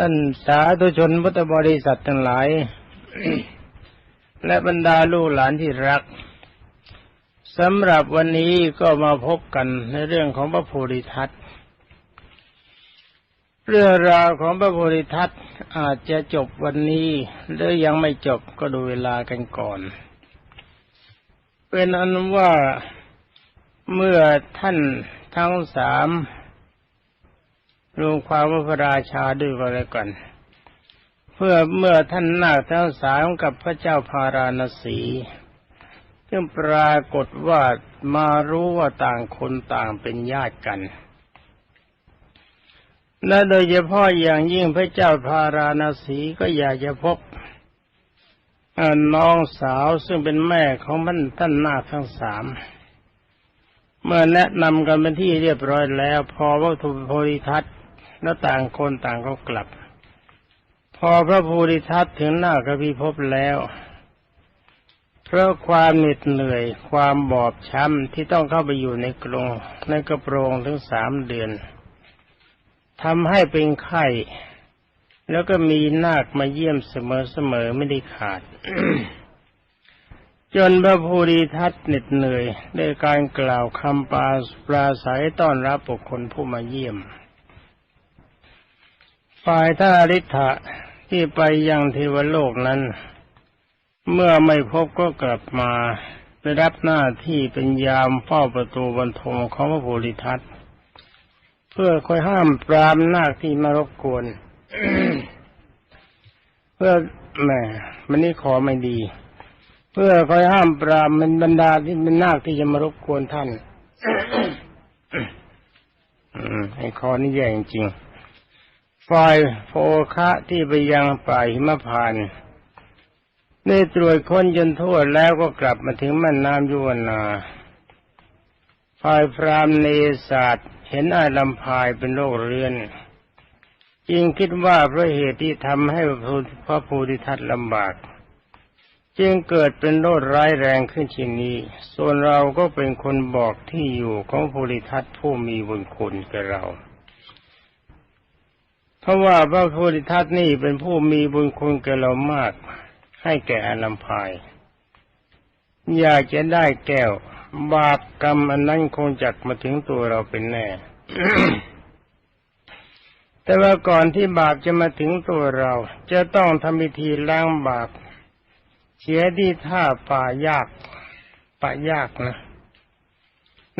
ท่านสาธุชนพุทธบริษัททั้งหลาย และบรรดาลูกหลานที่รักสำหรับวันนี้ก็มาพบกันในเรื่องของพระโพธิทัตเรื่องราวของพระโพธิทัตอาจจะจบวันนี้หรือยังไม่จบก็ดูเวลากันก่อน เป็นอันว่าเมื่อท่านทั้งสาม รวมความว่าพระราชาด้วยก็แล้วกัน เพื่อเมื่อท่านนาคทั้งสามกับพระเจ้าพาราณสีซึ่งปรากฏว่ามารู้ว่าต่างคนต่างเป็นญาติกัน และโดยเฉพาะอย่างยิ่งพระเจ้าพาราณสีก็อยากจะพบน้องสาวซึ่งเป็นแม่ของมันท่านนาคทั้งสาม เมื่อแนะนำกันเป็นที่เรียบร้อยแล้ว พอวัตถุโพธิทัต แล้วต่างคนต่างก็กลับ พอพระโพธิทัตถึงหน้ากพิภพแล้วเพราะความเหน็ดเหนื่อยความบอบช้ำที่ต้องเข้าไปอยู่ในกรงในกระโปรงถึงสามเดือนทำให้เป็นไข้แล้วก็มีนาคมาเยี่ยมเสมอๆไม่ได้ขาด จนพระภูริทัตเหน็ดเหนื่อยด้วยการกล่าวคำปาปราศัยต้อนรับบุคคลผู้มาเยี่ยม ฝ่ายท่าริธะที่ไปยังเทวโลกนั้น เมื่อไม่พบก็กลับมาไปรับหน้าที่เป็นยามเฝ้าประตูบรรทมของพระภูริทัตเพื่อคอยห้ามปรามนาคที่มารบกวน เพื่อแหมมันนี่ขอไม่ดี เพื่อคอยห้ามปรามมันบรรดาที่เป็นนาคที่จะมารบกวนท่านไอ้คอนี่แย่จริง ฝ่ายโฟคะที่ไปยังป่าหิมพานได้ตรวจค้นจนทั่วแล้วก็กลับมาถึงแม่น้ำยุวนาฝ่ายพรามเนศาสตร์เห็นไอ้ลำพายเป็นโรคเรื้อนจึงคิดว่าเพราะเหตุที่ทำให้พระภูริทัตลำบาก จึงเกิดเป็นโรคร้ายแรงขึ้นเช่นนี้ ส่วนเราก็เป็นคนบอกที่อยู่ของภูริทัตผู้มีบุญคุณแก่เรา เพราะว่าพระภูริทัตนี่เป็นผู้มีบุญคุณแก่เรามาก ให้แก่อนัมพาย อยากจะได้แก้ว บาปกรรมอันนั้นคงจักมาถึงตัวเราเป็นแน่ แต่ว่าก่อนที่บาปจะมาถึงตัวเรา จะต้องทำพิธีล้างบาป เสียที่ท่าป่ายากป่ายากนะ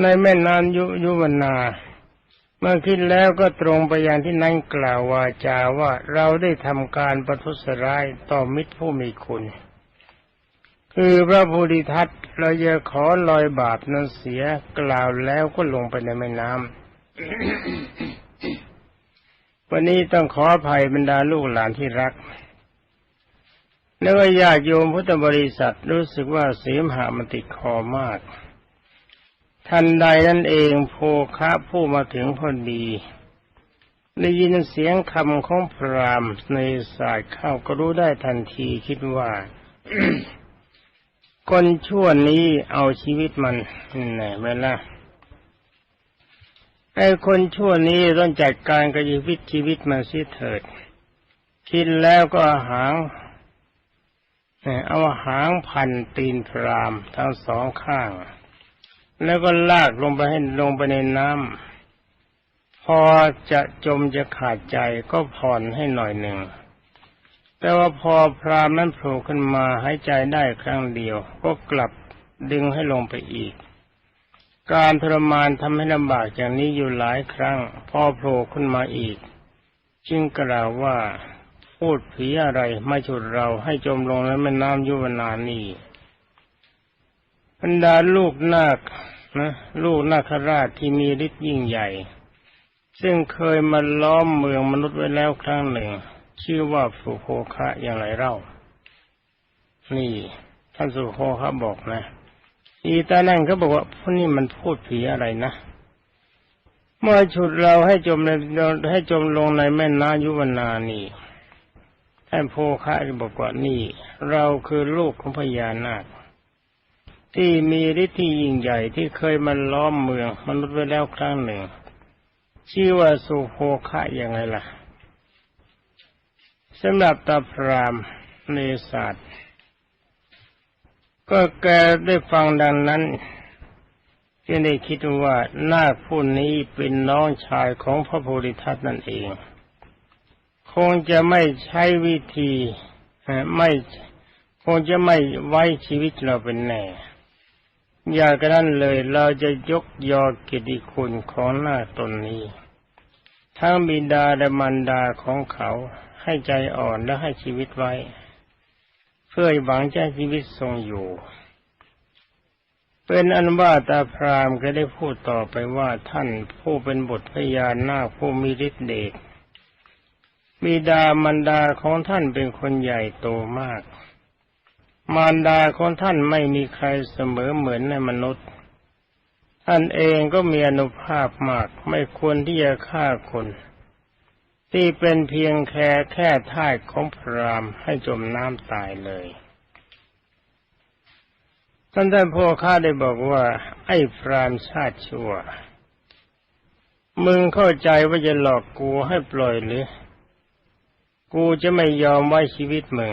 ในแม่นานยุยุวนา เมื่อคิดแล้วก็ตรงไปยังที่นั่นกล่าววาจาว่าเราได้ทำการประทุษร้ายต่อมิตรผู้มีคุณ คือพระภูริทัตเราจะขอลอยบาปนั้นเสียกล่าวแล้วก็ลงไปในแม่น้ำวันนี้ต้องขออภัยบรรดาลูกหลานที่รักแล้วก็ญาติโยมพุทธบริษัทรู้สึกว่าเสียมหามันติดคอมาก ทันใดนั่นเองโพคะผู้มาถึงพอดีได้ยินเสียงคำของพรามในสายเข้าก็รู้ได้ทันทีคิดว่าคนชั่วนี้เอาชีวิตมันแน่ไหมล่ะไอ้คนชั่วนี้ต้องจัดการกับชีวิตชีวิตมันสิเถิด คิดแล้วก็หางเอาหางพันตีนพรามทั้งสองข้าง แล้วก็ลากลงไปให้ลงไปในน้ำพอจะจมจะขาดใจก็ผ่อนให้หน่อยหนึ่ง แต่ว่าพอพรามนั้นโผล่ขึ้นมาหายใจได้ครั้งเดียว ก็กลับดึงให้ลงไปอีก การทรมานทำให้ลำบากอย่างนี้อยู่หลายครั้ง พอโผล่ขึ้นมาอีก จึงกล่าวว่าพูดผีอะไรไม่ฉุดเราให้จมลงในแม่น้ำยุวนานี บรรดาลูกนาคนะลูกนาคราชที่มีฤทธิ์ยิ่งใหญ่ ซึ่งเคยมาล้อมเมืองมนุษย์ไว้แล้วครั้งหนึ่ง ชื่อว่าสุโคคะอย่างไรเล่า นี่ ท่านสุโคคะบอกนะ อีตานั่งเขาบอกว่าพวกนี้มันพูดผีอะไรนะเมื่อฉุดเราให้จมในให้จมลงในแม่น้ำยุวนานีท่านโพคะบอกว่านี่ เราคือลูกของพญานาค ที่มีฤทธิ์ที่ยิ่งใหญ่ที่เคยมาล้อมเมืองมนุษย์ไว้แล้วครั้งหนึ่ง ชื่อว่าสุโภคะยังไงล่ะสำหรับตาพรามในศาสตร์ก็แกได้ฟังดังนั้นจึงได้คิดว่านาคผู้นี้เป็นน้องชายของพระโพธิทัตนั่นเอง คงจะไม่ใช้วิธีไม่คงจะไม่ไว้ชีวิตเราเป็นแน่ อย่ากระนั้นเลยเราจะยกยอกิติคุณของหน้าตนนี้ ทั้งบิดาและมารดาของเขาให้ใจอ่อนและให้ชีวิตไว้ เพื่อหวังจะชีวิตทรงอยู่ เป็นอันว่าตาพรามก็ได้พูดต่อไปว่าท่านผู้เป็นบทพยานหน้าผู้มีฤทธิ์เดชบิดามารดาของท่านเป็นคนใหญ่โตมาก มารดาของท่านไม่มีใครเสมอเหมือนในมนุษย์ ท่านเองก็มีอนุภาพมากไม่ควรที่จะฆ่าคน ที่เป็นเพียงแค่แค่ท่ายของพรามให้จมน้ำตายเลย ท่านท่านพ่อข้าได้บอกว่า ไอ้พรามชาติชั่ว มึงเข้าใจว่าจะหลอกกูให้ปล่อยหรือ กูจะไม่ยอมไว้ชีวิตมึง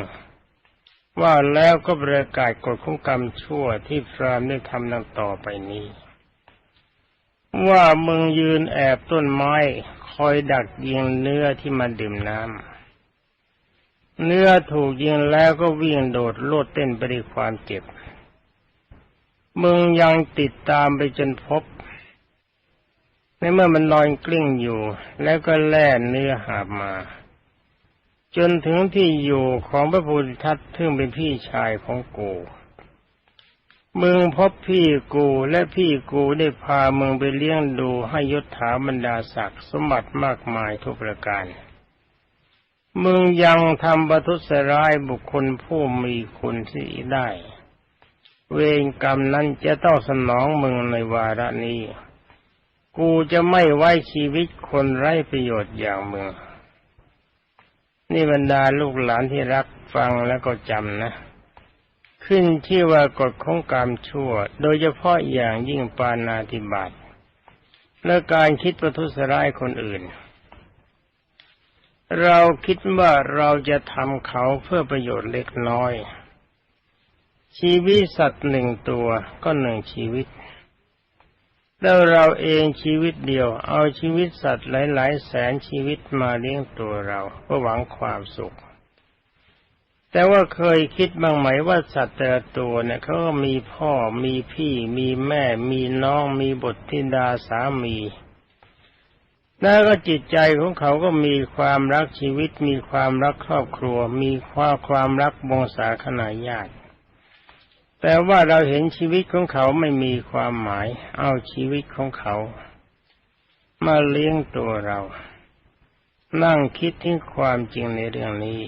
ว่าแล้วก็ประกาศกฎของกรรมชั่วที่พรามได้ทำดังต่อไปนี้ ว่ามึงยืนแอบต้นไม้ คอยดักยิงเนื้อที่มาดื่มน้ำเนื้อถูกยิงแล้วก็วิ่งโดดโลดเต้นไปด้วยความเจ็บ มึงยังติดตามไปจนพบ ในเมื่อมันนอนกลิ้งอยู่ แล้วก็แล่เนื้อหาบมา จนถึงที่อยู่ของพระพุทธทัตซึ่งเป็นพี่ชายของกูมึงพบพี่กูและพี่กูได้พามึงไปเลี้ยงดูให้ยศถาบรรดาศักดิ์สมบัติมากมายทุกประการ มึงยังทำประทุษร้ายบุคคลผู้มีคุณที่ได้ เวรกรรมนั้นจะต้องสนองมึงในวาระนี้ กูจะไม่ไว้ชีวิตคนไร้ประโยชน์อย่างมึง นี่บรรดาลูกหลานที่รักฟังแล้วก็จำนะ ขึ้นที่ว่ากฎของกรรมชั่ว โดยเฉพาะอย่างยิ่งปานาติบาตและการคิดประทุษร้ายคนอื่น เราคิดว่าเราจะทำเขาเพื่อประโยชน์เล็กน้อย ชีวิตสัตว์หนึ่งตัวก็หนึ่งชีวิต แล้วเราเองชีวิตเดียว เอาชีวิตสัตว์หลาย ๆ แสนชีวิตมาเลี้ยงตัวเราเพื่อหวังความสุข แต่ว่าเคยคิดบ้างไหมว่าสัตว์แต่ละตัวเนี่ยเขาก็มีพ่อมีพี่ มีแม่ มีน้อง มีบุตรธิดาสามีแล้วก็จิตใจของเขาก็มีความรักชีวิต มีความรักครอบครัว มีความความรักวงศาคณาญาติ แต่ว่าเราเห็นชีวิตของเขาไม่มีความหมาย เอาชีวิตของเขา มาเลี้ยงตัวเรา นั่งคิดถึงความจริงในเรื่องนี้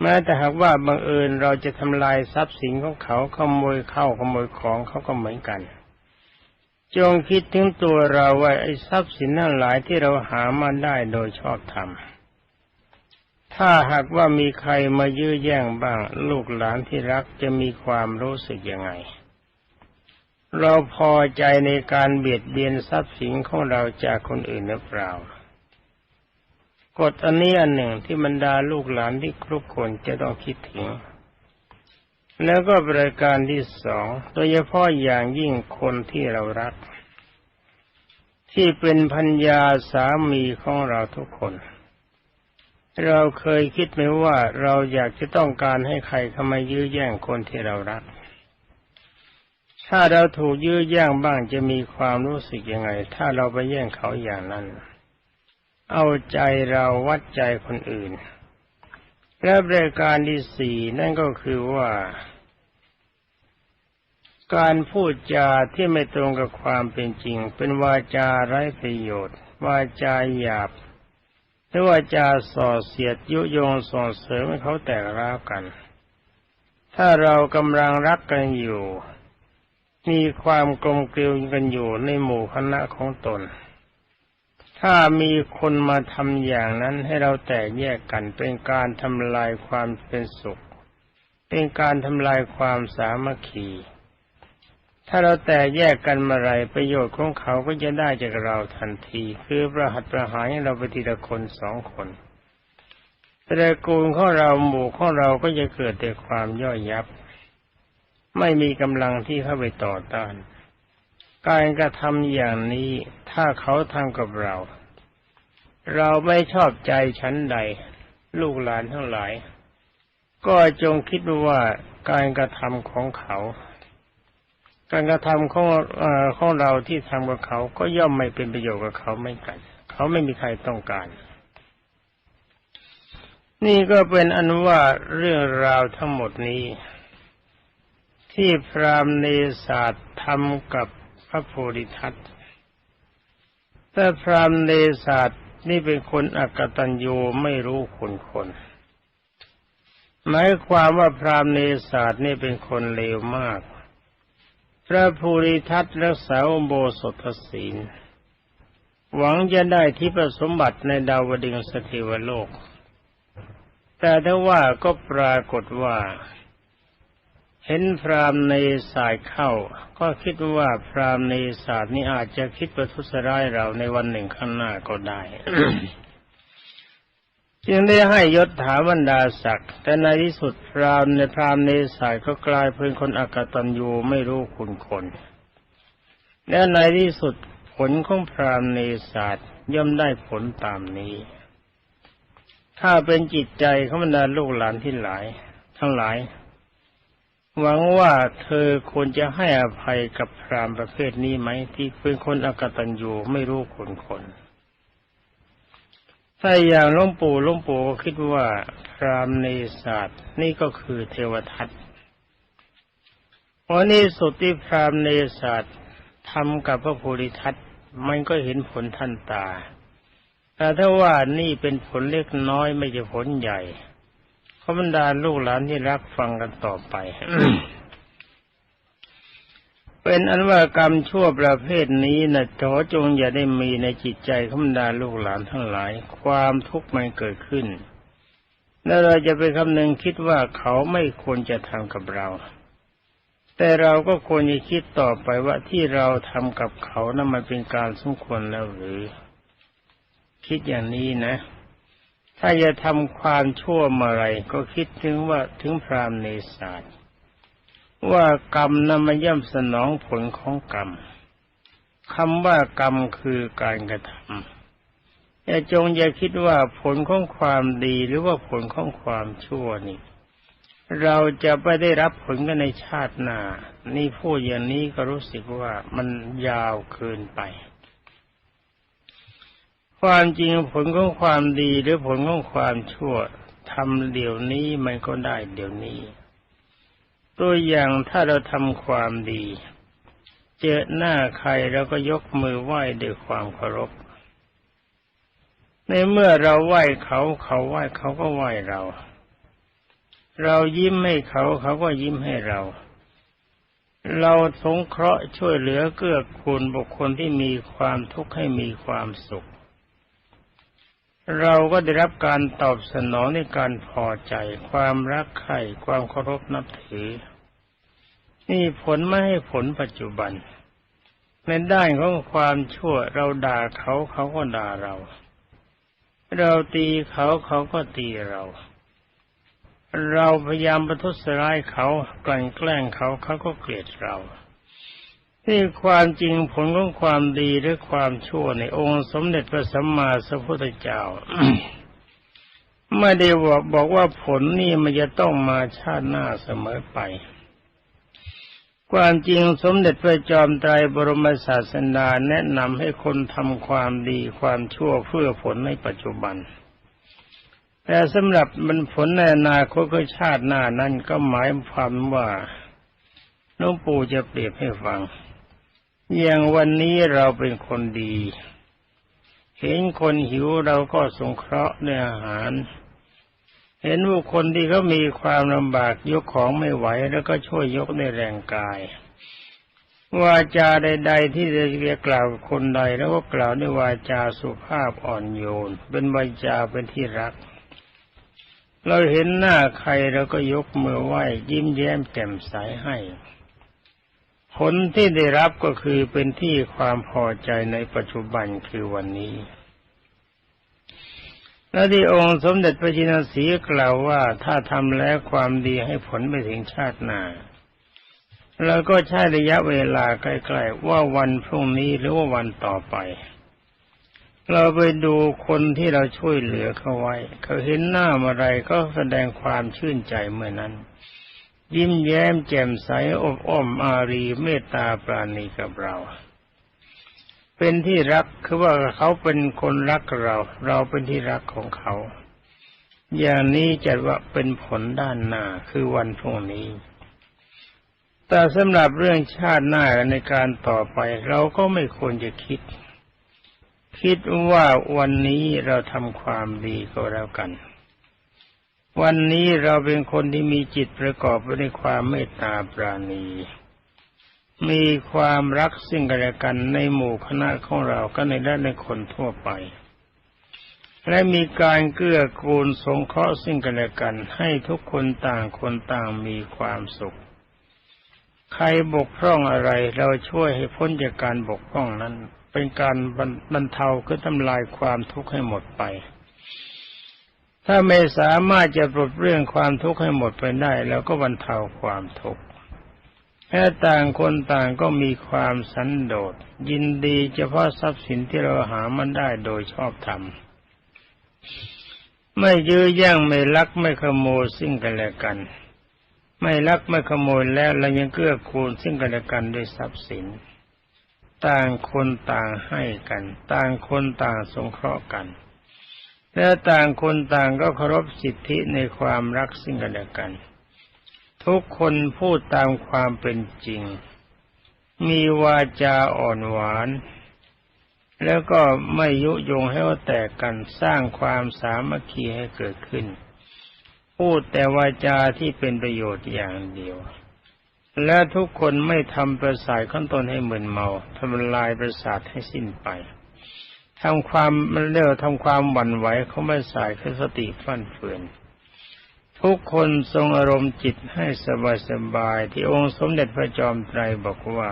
แม้แต่หากว่าบังเอิญเราจะทำลายทรัพย์สินของเขาขโมยเข้าขโมยของเขาก็เหมือนกัน จงคิดถึงตัวเราว่าไอ้ทรัพย์สินนั่นหลายที่เราหามาได้โดยชอบธรรม ถ้าหากว่ามีใครมายื้อแย่งบ้าง ลูกหลานที่รักจะมีความรู้สึกยังไง เราพอใจในการเบียดเบียนทรัพย์สินของเราจากคนอื่นหรือเปล่ากฎอันนี้อันหนึ่งที่บรรดาลูกหลานที่ครุกคนจะต้องคิดถึง แล้วก็บริการที่สองโดยเฉพาะอย่างยิ่งคนที่เรารัก ที่เป็นพัญญาสามีของเราทุกคน เราเคยคิดไหมว่าเราอยากจะต้องการให้ใครเข้ามายื้อแย่งคนที่เรารัก ถ้าเราถูกยื้อแย่งบ้างจะมีความรู้สึกยังไง ถ้าเราไปแย่งเขาอย่างนั้น เอาใจเราวัดใจคนอื่น และบริการที่สี่นั่นก็คือว่า การพูดจาที่ไม่ตรงกับความเป็นจริง เป็นวาจาไร้ประโยชน์ วาจาหยาบ หรือว่าจะส่อเสียดยุโยงส่งเสริมให้เขาแตกร้าวกัน ถ้าเรากำลังรักกันอยู่ มีความกลมเกลียวกันอยู่ในหมู่คณะของตน ถ้ามีคนมาทำอย่างนั้นให้เราแตกแยกกันเป็นการทำลายความเป็นสุข เป็นการทำลายความสามัคคี ถ้าเราแต่แยกกันเมื่อไรประโยชน์ของเขาก็จะได้จากเราทันที คือประหัตประหารเราไปทีละคนสองคนตระกูลของเราหมู่ของเราก็จะเกิดแต่ความย่อยยับ ไม่มีกำลังที่เข้าไปต่อต้าน การกระทำอย่างนี้ถ้าเขาทำกับเรา เราไม่ชอบใจชั้นใด ลูกหลานทั้งหลาย ก็จงคิดว่าการกระทำของเขา การกระทำของเอของเราที่ทำกับเขาก็ย่อมไม่เป็นประโยชน์กับเขาไม่กัน เขาไม่มีใครต้องการ นี่ก็เป็นอันว่าเรื่องราวทั้งหมดนี้ ที่พรามเนศาสตร์ทำกับพระโพธิทัตแต่พรามเนศาสตร์นี่เป็นคนอกตัญญูไม่รู้คุณคนหมายความว่าพรามเนศาสตร์นี่เป็นคนเลวมาก ระภูริทัตรักษาอุโบสถศีล หวังจะได้ที่ประสมบัติในดาวดึงสถิวโลก แต่ถ้าว่าก็ปรากฏว่า เห็นพรามในสายเข้า ก็คิดว่าพรามในศาสตร์นี้อาจจะคิดประทุษร้ายเราในวันหนึ่งข้างหน้าก็ได้ จึงได้ให้ยศถาบรรดาศักดิ์แต่ในที่สุดพรามในพรามในสายก็กลายเป็นคนอกตัญญูไม่รู้คุณคนและในที่สุดผลของพรามในศาสตร์ย่อมได้ผลตามนี้ ถ้าเป็นจิตใจของบรรดาลูกหลานที่หลาย ทั้งหลาย หวังว่าเธอควรจะให้อภัยกับพรามประเภทนี้ไหมที่เป็นคนอกตัญญูไม่รู้คนคน ถ้าอย่างลวงปู่ลวงปู่ก็คิดว่าพรามในศาสตร์นี่ก็คือเทวทัตวันนี้สุดที่พรามในศาสตร์ทำกับพระโพธิทัตมันก็เห็นผลทันตา แต่ถ้าว่านี่เป็นผลเล็กน้อยไม่ใช่ผลใหญ่ขบรรดาลูกหลานที่รักฟังกันต่อไป เป็นอันว่ากรรมชั่วประเภทนี้นะขอจงอย่าได้มีในจิตใจขบรรดาลูกหลานทั้งหลาย ความทุกข์มันเกิดขึ้น แล้วเราจะไปคำนึงคิดว่าเขาไม่ควรจะทำกับเรา แต่เราก็ควรจะคิดต่อไปว่าที่เราทำกับเขานั้นมันเป็นการสมควรแล้วหรือ คิดอย่างนี้นะ ถ้าจะทำความชั่วมาอะไรก็คิดถึงว่าถึงพรามในศาสตร์ ว่ากรรมนั้นมันย่อมสนองผลของกรรมคำว่ากรรมคือการกระทำอย่าจงอย่าคิดว่าผลของความดีหรือว่าผลของความชั่วนี่ เราจะไปได้รับผลกันในชาติหน้า นี่พูดอย่างนี้ก็รู้สึกว่ามันยาวเกินไป ความจริงผลของความดีหรือผลของความชั่วทำเดี๋ยวนี้มันก็ได้เดี๋ยวนี้ ตัวอย่างถ้าเราทำความดี เจอหน้าใครเราก็ยกมือไหว้ด้วยความเคารพ ในเมื่อเราไหว้เขาเขาไหว้เขาก็ไหว้เรา เรายิ้มให้เขาเขาก็ยิ้มให้เรา เราสงเคราะห์ช่วยเหลือเกื้อกูลบุคคลที่มีความทุกข์ให้มีความสุข เราก็ได้รับการตอบสนองในการพอใจ ความรักใคร่ความเคารพนับถือ นี่ผลไม่ให้ผลปัจจุบัน ในด้านของความชั่วเราด่าเขาเขาก็ด่าเรา เราตีเขาเขาก็ตีเรา เราพยายามประทุษร้ายเขากลั่นแกล้งเขาเขาก็เกลียดเรา ที่ความจริงผลของความดีหรือความชั่วในองค์สมเด็จพระสัมมาสัมพุทธเจ้าไม่ได้บอกบอกว่าผลนี่มันจะต้องมาชาติหน้าเสมอไป ความจริงสมเด็จพระจอมไตรบรมศาสดาแนะนำให้คนทำความดีความชั่วเพื่อผลในปัจจุบัน แต่สำหรับมันผลในอนาคตชาติหน้านั้นก็หมายความว่าหลวงปู่จะเปรียบให้ฟัง อย่างวันนี้เราเป็นคนดี เห็นคนหิวเราก็สงเคราะห์ด้วยอาหาร เห็นบุคคลที่เขามีความลำบากยกของไม่ไหวแล้วก็ช่วยยกในแรงกายวาจาใด ๆ ที่จะเรียกกล่าวคนใดแล้วก็กล่าวด้วยวาจาสุภาพอ่อนโยน เป็นวาจาเป็นที่รัก เราเห็นหน้าใครเราก็ยกมือไหว้ยิ้มแย้มแจ่มใสให้ ผลที่ได้รับก็คือเป็นที่ความพอใจในปัจจุบันคือวันนี้ แล้วที่องค์สมเด็จพระจินสีกล่าวว่าถ้าทำแล้วความดีให้ผลไปถึงชาติหน้าเราก็ใช้ระยะเวลาใกล้ๆว่าวันพรุ่งนี้หรือว่าวันต่อไป เราไปดูคนที่เราช่วยเหลือเขาไว้ เขาเห็นหน้าอะไรก็แสดงความชื่นใจเมื่อนั้น ยิ้มแย้มแจ่มใสอบอ้อมอารีเมตตาปราณีกับเรา เป็นที่รักคือว่าเขาเป็นคนรักเรา เราเป็นที่รักของเขา อย่างนี้จัดว่าเป็นผลด้านหน้าคือวันพรุ่งนี้ แต่สำหรับเรื่องชาติหน้าในการต่อไปเราก็ไม่ควรจะคิด คิดว่าวันนี้เราทำความดีก็แล้วกัน วันนี้เราเป็นคนที่มีจิตประกอบไปด้วยความเมตตาปราณี มีความรักซึ่งกันและกันในหมู่คณะของเราก็ในด้านในคนทั่วไป และมีการเกื้อกูลสงเคราะห์ซึ่งกันและกัน ให้ทุกคนต่างคนต่างมีความสุข ใครบกพร่องอะไรเราช่วยให้พ้นจากการบกพร่องนั้น เป็นการบรรเทาคือทำลายความทุกข์ให้หมดไป ถ้าไม่สามารถจะปลดเรื่องความทุกข์ให้หมดไปได้เราก็บรรเทาความทุกข์แค่ต่างคนต่างก็มีความสันโดษยินดีเฉพาะทรัพย์สินที่เราหามันได้โดยชอบธรรมไม่ยื้อแย่งไม่ลักไม่ขโมยซึ่งกันและกัน ไม่ลักไม่ขโมยแล้วเรายังเกื้อกูลซึ่งกันและกันด้วยทรัพย์สิน ต่างคนต่างให้กัน ต่างคนต่างสงเคราะห์กัน และต่างคนต่างก็เคารพสิทธิในความรักซึ่งกันและกัน ทุกคนพูดตามความเป็นจริง มีวาจาอ่อนหวาน แล้วก็ไม่ยุยงให้ว่าแตกกันสร้างความสามัคคีให้เกิดขึ้น พูดแต่วาจาที่เป็นประโยชน์อย่างเดียว และทุกคนไม่ทำประสาทขั้นตนให้เมึนเมาทำลายประสาทให้สิ้นไป ทำความมันเรียกทำความหวั่นไหวเขาไม่สายคือสติฟั่นเฟือนทุกคนทรงอารมณ์จิตให้สบายสบายที่องค์สมเด็จพระจอมไตรบอกว่า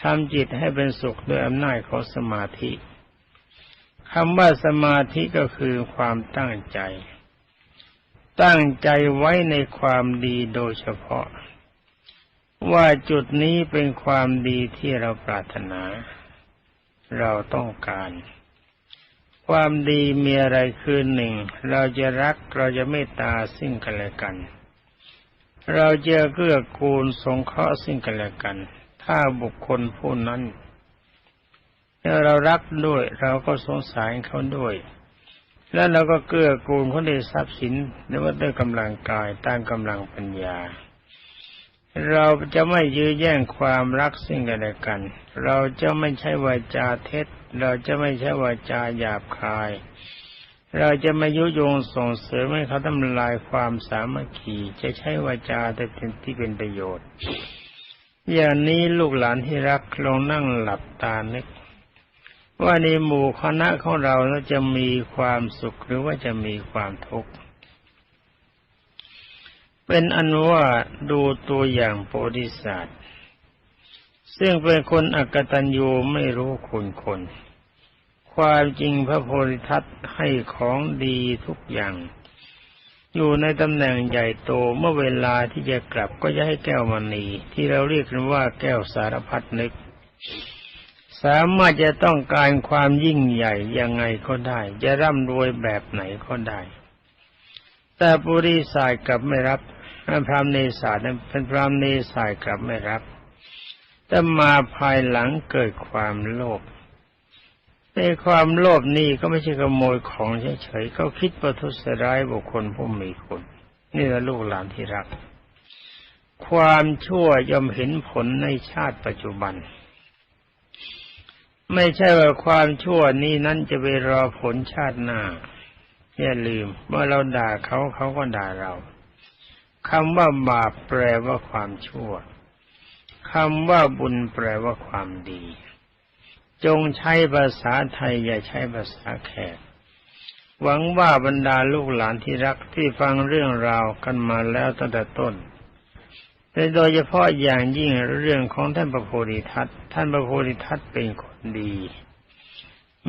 ทำจิตให้เป็นสุขด้วยอำนาจของสมาธิคำว่าสมาธิก็คือความตั้งใจ ตั้งใจไว้ในความดีโดยเฉพาะ ว่าจุดนี้เป็นความดีที่เราปรารถนา เราต้องการ ความดีมีอะไรคือหนึ่ง เราจะรักเราจะเมตตาซึ่งกันและกัน เราจะเกื้อกูลสงเคราะห์ซึ่งกันและกัน ถ้าบุคคลผู้นั้นเรารักด้วยเราก็สงสารเขาด้วย แล้วเราก็เกื้อกูลเขาด้วยทรัพย์สินหรือว่าด้วยกำลังกายตามกำลังปัญญา เราจะไม่ยื้อแย่งความรักซึ่งกันและกัน เราจะไม่ใช่วาจาเท็จ เราจะไม่ใช่วาจาหยาบคาย เราจะไม่ยุยงส่งเสริมให้เขาทำลายความสามัคคี จะใช้วาจาแต่เป็นที่เป็นประโยชน์ อย่างนี้ลูกหลานที่รักลองนั่งหลับตานึก ว่าในหมู่คณะของเราจะมีความสุขหรือว่าจะมีความทุกข์ เป็นอันว่าดูตัวอย่างโพธิสัตว์ซึ่งเป็นคนอักตันยูไม่รู้คุณคน ความจริงพระโพธิทัตให้ของดีทุกอย่าง อยู่ในตำแหน่งใหญ่โตเมื่อเวลาที่จะกลับก็จะให้แก้วมณีที่เราเรียกกันว่าแก้วสารพัดนึก สามารถจะต้องการความยิ่งใหญ่ยังไงก็ได้ จะร่ำรวยแบบไหนก็ได้แต่ปุริสายกลับไม่รับ พระเนศานเป็นพระเนศายกลับไม่รับ แต่มาภายหลังเกิดความโลภในความโลภนี่ก็ไม่ใช่ขโมยของเฉยๆเขาคิดประทุษร้ายบุคคลผู้มีคุณนี่แหละลูกหลานที่รัก ความชั่วย่อมเห็นผลในชาติปัจจุบัน ไม่ใช่ว่าความชั่วนี้นั้นจะไปรอผลชาติหน้าอย่าลืมเมื่อเราด่าเขาเขาก็ด่าเรา คำว่าบาปแปลว่าความชั่วคำว่าบุญแปลว่าความดี จงใช้ภาษาไทยอย่าใช้ภาษาแขก หวังว่าบรรดาลูกหลานที่รักที่ฟังเรื่องราวกันมาแล้วตั้งแต่ต้นโดยเฉพาะอย่างยิ่งเรื่องของท่านพระโพธิทัตท่านพระโพธิทัตเป็นคนดี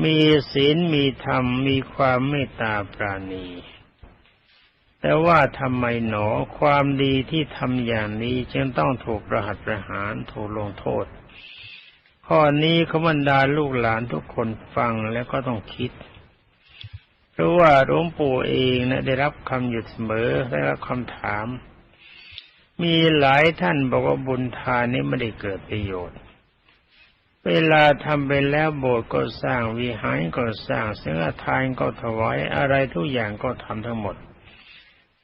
มีศีลมีธรรมมีความเมตตาปราณี แต่ว่าทำไมหนอความดีที่ทำอย่างนี้จึงต้องถูกประหัตประหารถูกลงโทษ ข้อนี้ขบรรดาลูกหลานทุกคนฟังแล้วก็ต้องคิด เพราะว่าหลวงปู่เองนะได้รับคำหยุดเสมอได้รับคำถาม มีหลายท่านบอกว่าบุญทานนี้ไม่ได้เกิดประโยชน์เวลาทำไปแล้วโบสถ์ก็สร้างวิหารก็สร้างเสื้อทานก็ถวายอะไรทุกอย่างก็ทำทั้งหมด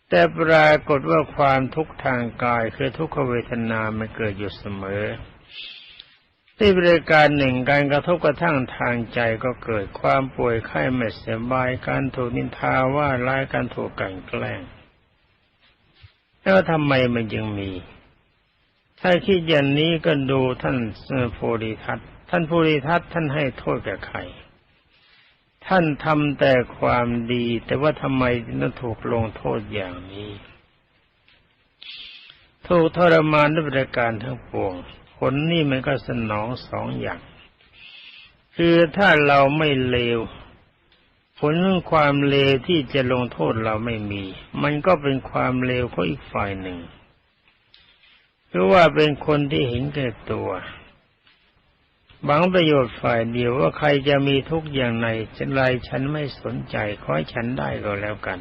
แต่ปรากฏว่าความทุกข์ทางกายคือทุกขเวทนามันเกิดอยู่เสมอที่บริการหนึ่งการกระทบกระทั่งทางใจก็เกิดความป่วยไข้ไม่สบายการถูกนินทาว่าร้ายการถูกกันแกล้ง แล้วทำไมมันยังมี ถ้าคิดอย่างนี้ก็ดูท่านโพธิทัตท่านโพธิทัตท่านให้โทษแก่ใคร ท่านทำแต่ความดี แต่ว่าทำไมต้องถูกลงโทษอย่างนี้ ถูกทรมานด้วยประการทั้งปวง ผลนี่มันก็สนองสองอย่าง คือถ้าเราไม่เลว ผลของความเลวที่จะลงโทษเราไม่มี มันก็เป็นความเลวของอีกฝ่ายหนึ่ง หรือว่าเป็นคนที่เห็นแก่ตัว หวังประโยชน์ฝ่ายเดียวว่าใครจะมีทุกอย่างในฉันไรฉันไม่สนใจขอให้ฉันได้ก็แล้วกัน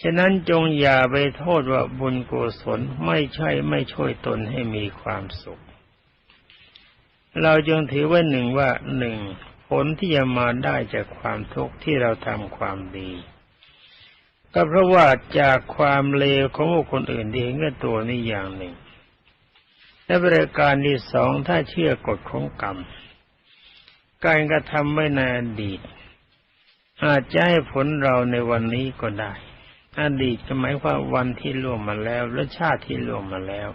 ฉะนั้นจงอย่าไปโทษว่าบุญกุศลไม่ใช่ไม่ช่วยตนให้มีความสุข เราจงถือว่าหนึ่งว่าหนึ่งผลที่จะมาได้จากความทุกข์ที่เราทำความดี ก็เพราะว่าจากความเลวของคคลอื่นที่เห็นกับตัวนี่อย่างหนึ่ง และบริการที่สองถ้าเชื่อกฎของกรรม การกระทำไว้ในอดีต อาจจะให้ผลเราในวันนี้ก็ได้ อดีตก็หมายความวันที่ล่วงมาแล้วและชาติที่ล่วงมาแล้ว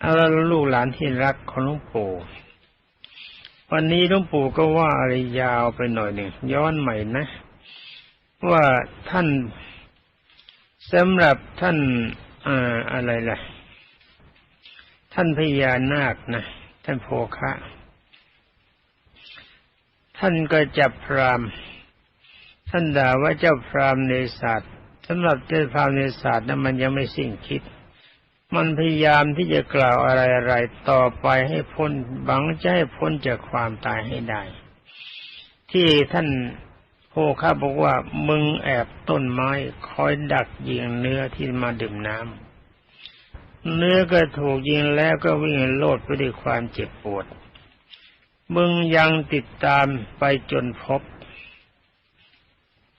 เอาละลูกหลานที่รักของหลวงปู่วันนี้หลวงปู่ก็ว่าอะไรยาวไปหน่อยหนึ่งย้อนใหม่นะ ว่าท่านสำหรับท่านอ่าอะไรล่ะ ท่านพญานาคนะท่านโพคะท่านก็จับพรามท่านด่าว่าเจ้าพรามในศาสตร์สำหรับเจ้าพรามในศาสตร์นั้นมันยังไม่สิ้นคิด มันพยายามที่จะกล่าวอะไรอะไรต่อไปให้พ้นบังจะให้พ้นจากความตายให้ได้ ที่ท่านโ้ข้าบอกว่ามึงแอบต้นไม้คอยดักยิงเนื้อที่มาดื่มน้ำ เนื้อก็ถูกยิงแล้วก็วิ่งโลดไปด้วยความเจ็บปวด มึงยังติดตามไปจนพบ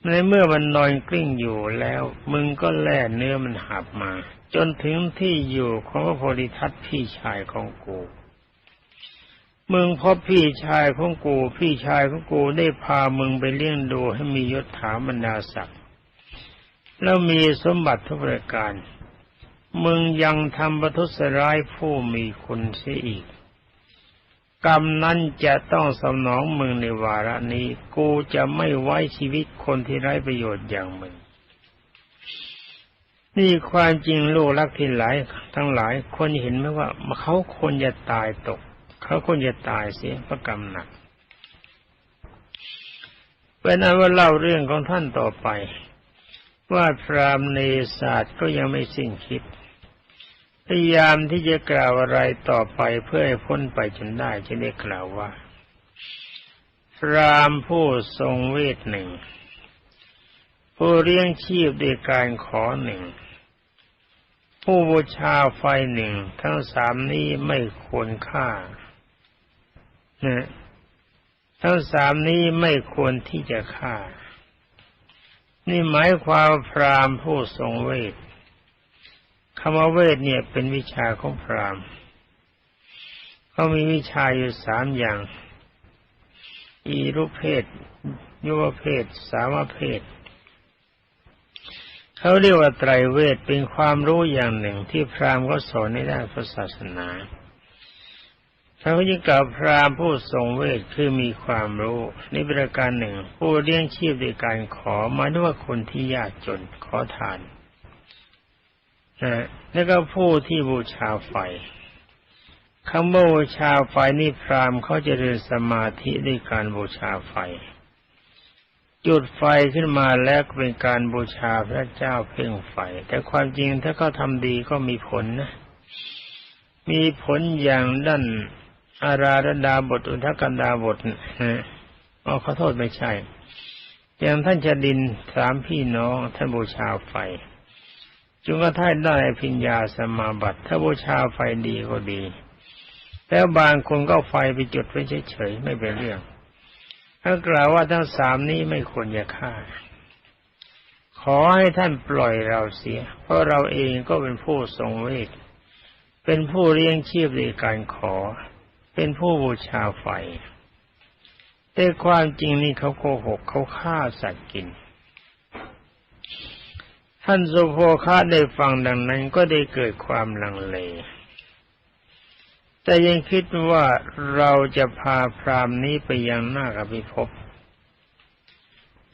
ในเมื่อมันนอนกลิ้งอยู่แล้ว มึงก็แล่เนื้อมันหับมา จนถึงที่อยู่ของพระโพธิทัตพี่ชายของกูมึงพบพี่ชายของกู พี่ชายของกูได้พามึงไปเลี้ยงดูให้มียศถาบรรดาศักดิ์แล้วมีสมบัติทุกประการ มึงยังทำประทุษร้ายผู้มีคุณเสียอีก กรรมนั้นจะต้องสนองมึงในวาระนี้ กูจะไม่ไว้ชีวิตคนที่ไร้ประโยชน์อย่างมึง นี่ความจริงลูกรักที่หลายทั้งหลายคนเห็นไหมว่าเขาควรจะตายตก เขาควรจะตายเสียเพราะกรรมหนักเป็นอันว่าเล่าเรื่องของท่านต่อไป ว่าพรามเนศาสตร์ก็ยังไม่สิ้นคิด พยายามที่จะกล่าวอะไรต่อไปเพื่อให้พ้นไปจนได้จะได้กล่าวว่าพรามผู้ทรงเวทหนึ่ง ผู้เลี้ยงชีพด้วยการขอหนึ่ง ผู้บูชาไฟหนึ่ง ทั้งสามนี้ไม่ควรฆ่านะทั้งสามนี้ไม่ควรที่จะฆ่า นี่หมายความพรามผู้ทรงเวท คำว่าเวทเนี่ยเป็นวิชาของพรามเขามีวิชาอยู่สามอย่าง อีรุเพศ ยุวเพศ สามเพศ เขาเรียกว่าไตรเวทเป็นความรู้อย่างหนึ่งที่พรามก็สอนในด้านพระศาสนาพระพุทธเจ้าพรามผู้ทรงเวทคือมีความรู้นี่ประการหนึ่ง ผู้เลี้ยงชีพด้วยการขอมาด้วยคนที่ยากจนขอทาน แล้วก็ผู้ที่บูชาไฟคำว่าบูชาไฟนี่พราหมณ์เขาจะเรียนสมาธิด้วยการบูชาไฟ จุดไฟขึ้นมาแล้วเป็นการบูชาพระเจ้าเพ่งไฟ แต่ความจริงถ้าเขาทำดีก็มีผลนะ มีผลอย่างด้านอาราธดาบทอุทกันดาบทนะอ๋อขอโทษไม่ใช่ อย่างท่านชดินสามพี่น้องท่านบูชาไฟ จนกระทั่งได้พิญญาสมาบัติ ถ้าบูชาไฟดีก็ดี แล้วบางคนก็ไฟไปจุดไว้เฉยๆไม่เป็นเรื่องถ้ากล่าวว่าทั้งสามนี้ไม่ควรจะฆ่า ขอให้ท่านปล่อยเราเสีย เพราะเราเองก็เป็นผู้ทรงเวทเป็นผู้เลี้ยงชีพในการขอ เป็นผู้บูชาไฟแต่ความจริงนี่เขาโกหกเขาฆ่าสัตว์กิน ท่านสุโภคาได้ฟังดังนั้นก็ได้เกิดความลังเล แต่ยังคิดว่าเราจะพาพรามนี้ไปยังหน้ากับพิภพ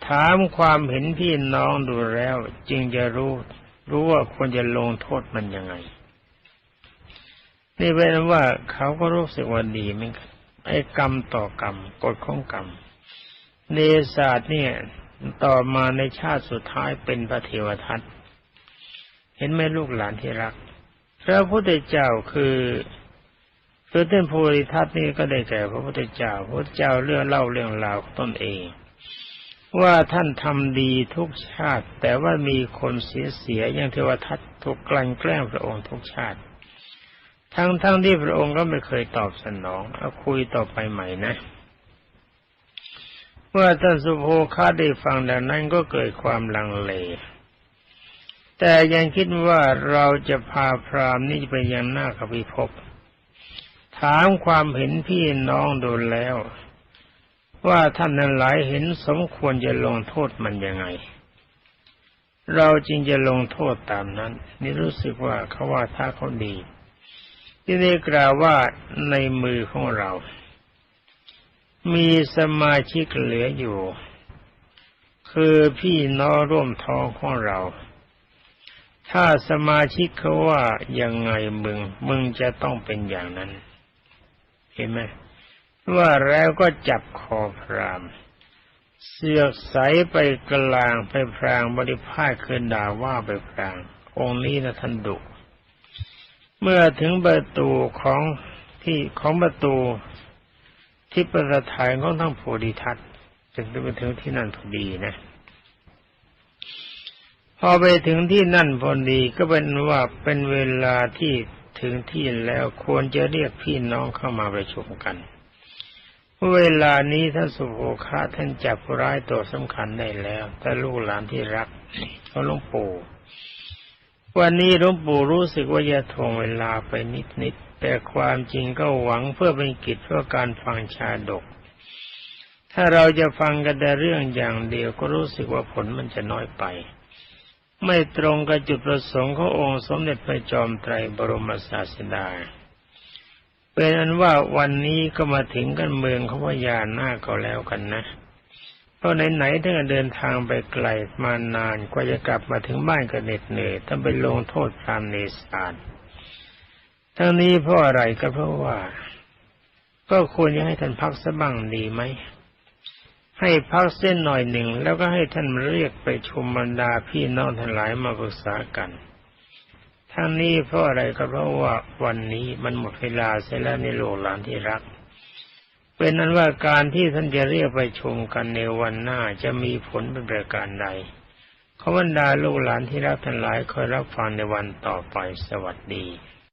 ถามความเห็นพี่น้องดูแล้ว จึงจะรู้ รู้ว่าควรจะลงโทษมันยังไง นี่เป็นว่าเขาก็รู้สึกว่าดีเหมือนกันไอ้กรรมต่อกรรมกฎของกรรมเนศาสตร์เนี่ย ต่อมาในชาติสุดท้ายเป็นพระเทวทัตเห็นไหมลูกหลานที่รัก พระพุทธเจ้าคือคือเต้นโพธิทัตนี่ก็ได้แก่พระพุทธเจ้า พระเจ้าเรื่องเล่าเรื่องราวตนเอง ว่าท่านทำดีทุกชาติ แต่ว่ามีคนเสียเสียอย่างเทวทัตถูกกลั่นแกล้งพระองค์ทุกชาติ ทั้งทั้งที่พระองค์ก็ไม่เคยตอบสนองเอาคุยต่อไปใหม่นะ เมื่อท่านสุโภคาได้ฟังดังนั้นก็เกิดความลังเล แต่ยังคิดว่าเราจะพาพรามนี่ไปยังหน้าคพิภพถามความเห็นพี่น้องดูแล้ว ว่าท่านนั้นหลายเห็นสมควรจะลงโทษมันยังไง เราจึงจะลงโทษตามนั้น นี่รู้สึกว่าเขาว่าถ้าเขาดี ที่ได้กล่าวว่าในมือของเรา มีสมาชิกเหลืออยู่ คือพี่น้องร่วมท้องของเรา ถ้าสมาชิกเขาว่ายังไงมึง มึงจะต้องเป็นอย่างนั้น เห็นไหมว่าแล้วก็จับคอพรามเสือกใสไปกลางไปพรางบริพาคืนด่าว่าไปพราง องค์นี้นะท่านดุ เมื่อถึงประตูของที่ของประตู ที่ประทายของทั้งโพธิทัตจึงได้ไปถึงที่นั่นพอดีนะพอไปถึงที่นั่นพอดีก็เป็นว่าเป็นเวลาที่ถึงที่แล้วควรจะเรียกพี่น้องเข้ามาประชุมกัน เวลานี้ท่านสุโภคาท่านจับผู้ร้ายตัวสำคัญได้แล้วแต่ลูกหลานที่รักเขาหลวงปู่ วันนี้หลวงปู่รู้สึกว่าจะทวงเวลาไปนิดๆ แต่ความจริงก็หวังเพื่อเป็นกิจเพื่อการฟังชาดก ถ้าเราจะฟังกันแต่เรื่องอย่างเดียวก็รู้สึกว่าผลมันจะน้อยไป ไม่ตรงกับจุดประสงค์ขององค์สมเด็จพระจอมไตรบรมศาสดา เป็นอันว่าวันนี้ก็มาถึงกันเมืองเขาพญานาก็แล้วกันนะเพราะไหนๆถ้าเดินทางไปไกลมานานกว่าจะกลับมาถึงบ้านก็เหน็ดเหนื่อยต้องไปลงโทษพรามเนสาน ทั้งนี้เพราะอะไรก็เพราะว่า ก็ควรจะให้ท่านพักสักบ้างดีไหม ให้พักเส้นหน่อยหนึ่ง แล้วก็ให้ท่านเรียกไปชุมบรรดาพี่น้องทั้งหลายมาปรึกษากันทั้งนี้เพราะอะไรก็เพราะว่าวันนี้มันหมดเวลาเสียแล้วในโลกหลานที่รัก เป็นนั้นว่าการที่ท่านจะเรียกไปชมกันในวันหน้าจะมีผลเป็นประการใดขอบรรดาลูกหลานที่รักทั้งหลายคอยรับฟังในวันต่อไปสวัสดี